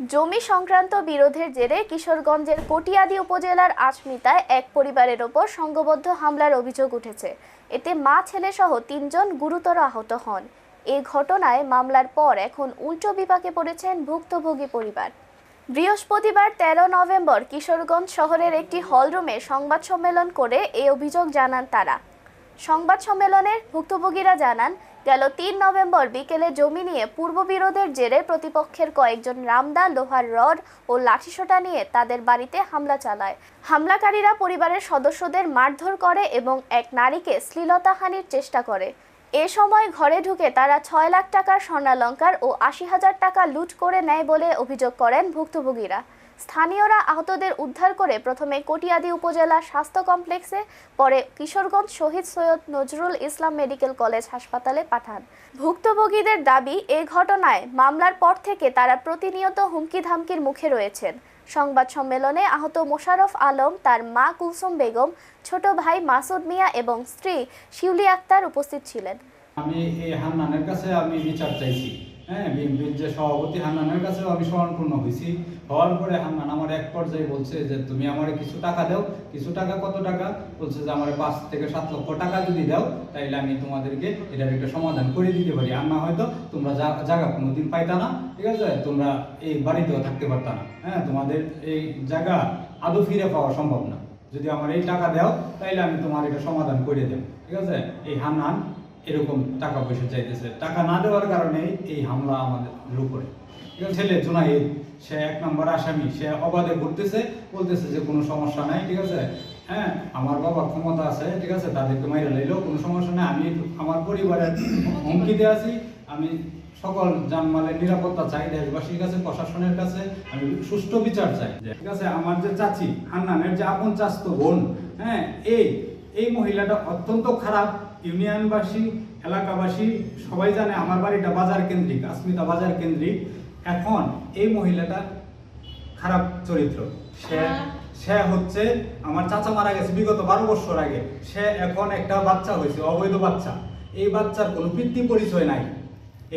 জমি সংক্রান্ত বিরোধের জেরে কিশোরগঞ্জের কটিয়াদি উপজেলার আচমিতায় এক পরিবারের ওপর সংঘবদ্ধ হামলার অভিযোগ উঠেছে। এতে মা ছেলে সহ তিনজন গুরুতর আহত হন। এ ঘটনায় মামলার পর এখন উল্টো বিপাকে পড়েছেন ভুক্তভোগী পরিবার। বৃহস্পতিবার তেরো নভেম্বর কিশোরগঞ্জ শহরের একটি হলরুমে সংবাদ সম্মেলন করে এই অভিযোগ জানান তারা। সংবাদ সম্মেলনে ভুক্তভোগীরা জানান, গেল তিন নভেম্বর বিকেলে জমি নিয়ে পূর্ববিরোধের জেরে প্রতিপক্ষের কয়েকজন রামদা, লোহার রড ও লাঠিসোঁটা নিয়ে তাদের বাড়িতে হামলা চালায়। হামলাকারীরা পরিবারের সদস্যদের মারধর করে এবং এক নারীকে শ্লীলতাহানির চেষ্টা করে। এ সময় ঘরে ঢুকে তারা ছয় লাখ টাকার স্বর্ণালঙ্কার ও আশি হাজার টাকা লুট করে নেয় বলে অভিযোগ করেন ভুক্তভোগীরা। স্থানীয়রা আহতদের উদ্ধার করে প্রথমে কটিয়াদি উপজেলা স্বাস্থ্য কমপ্লেক্সে, পরে কিশোরগঞ্জ শহীদ সৈয়দ নজরুল ইসলাম মেডিকেল কলেজ হাসপাতালে পাঠান। ভুক্তভোগীদের দাবি, এ ঘটনায় মামলার পর থেকে তারা প্রতিনিয়ত হুমকি ধামকির মুখে রয়েছেন। সংবাদ সম্মেলনে আহত মোশাররফ আলম, তার মা কুলসুম বেগম, ছোট ভাই মাসুদ মিয়া এবং স্ত্রী শিউলি আক্তার উপস্থিত ছিলেন। আমি হান্নানের কাছে আমি বিচার চাইছি। হ্যাঁ বিএনপির যে সভাপতি হান্নানের কাছেও আমি স্মরণপূর্ণ হয়েছি। হওয়ার পরে হান্নান আমার এক পর্যায়ে বলছে যে, তুমি আমারে কিছু টাকা দাও। কিছু টাকা? কত টাকা? বলছে যে, আমার পাঁচ থেকে সাত লক্ষ টাকা যদি দাও, তাইলে আমি তোমাদেরকে এটার একটা সমাধান করে দিতে পারি। আর না হয়তো তোমরা জায়গা কোনোদিন পাইতা না, ঠিক আছে? তোমরা এই বাড়িতেও থাকতে পারতা না। হ্যাঁ তোমাদের এই জায়গা আদৌ ফিরে পাওয়া সম্ভব না। যদি আমার এই টাকা দাও, তাইলে আমি তোমার এটা সমাধান করে দেব। ঠিক আছে? এই হান্নান এরকম টাকা পয়সা চাইতেছে। টাকা না দেওয়ার কারণে এই হামলা আমাদের উপরে ছেলে জুনাইদ, সে এক নম্বর আসামি, সে অবাধে ঘুরতেছে, বলতেছে যে কোনো সমস্যা নাই, ঠিক আছে? হ্যাঁ আমার বাবা ক্ষমতা আছে, ঠিক আছে? তাদেরকে মাইরা লাইলেও কোনো সমস্যা নাই, আমি আমার পরিবারের হুমকিতে আছি, আমি সকল জানমালের নিরাপত্তা চাই, দেশবাসীর কাছে, প্রশাসনের কাছে, আমি সুষ্ঠু বিচার চাই। ঠিক আছে? আমার যে চাচি, হান্নানের যে আপন চাস্ত বোন হ্যাঁ এই এই মহিলাটা অত্যন্ত খারাপ। ইউনিয়নবাসী এলাকাবাসী সবাই জানে আমার বাড়িটা বাজার কেন্দ্রিক আসমিতা বাজার কেন্দ্রিক। এখন এই মহিলাটা খারাপ চরিত্র। সে সে হচ্ছে আমার চাচা মারা গেছে বিগত বারো বছর আগে। সে এখন একটা বাচ্চা হয়েছে অবৈধ বাচ্চা। এই বাচ্চার কোনো পিতৃ পরিচয় নাই।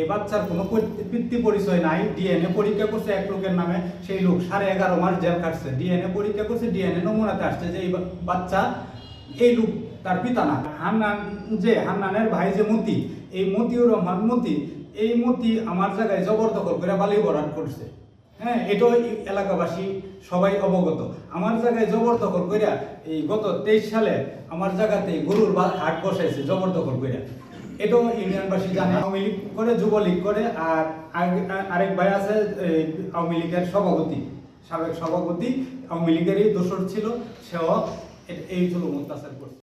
এই বাচ্চার কোনো পিতৃ পরিচয় নাই। ডিএনএ পরীক্ষা করছে এক লোকের নামে। সেই লোক সাড়ে এগারো মাস জেল কাটছে ডিএনএ পরীক্ষা করছে ডিএনএ নমুনাতে আসছে যে এই বাচ্চা এই লোক তার পিতা না। হান্নান যে, হান্নানের ভাই যে মতি, এই মতিউর রহমান মতি, এই মতি আমার জায়গায় জবরদখল করে বালি ভরাট করছে। হ্যাঁ এটাও এলাকাবাসী সবাই অবগত। আমার জায়গায় জবরদখল কইরা এই গত তেইশ সালে আমার জায়গাতে গরুর বা- হাট বসাইছে জবরদখল কইরা। এটাও ইউনিয়নবাসী জানে। আওয়ামী লীগ করে, যুবলীগ করে, আর আরেক ভাই আছে আওয়ামী লীগের সভাপতি, সাবেক সভাপতি। আওয়ামী লীগেরই দোসর ছিল, সেও এ- এই জুলুম অত্যাচার করছে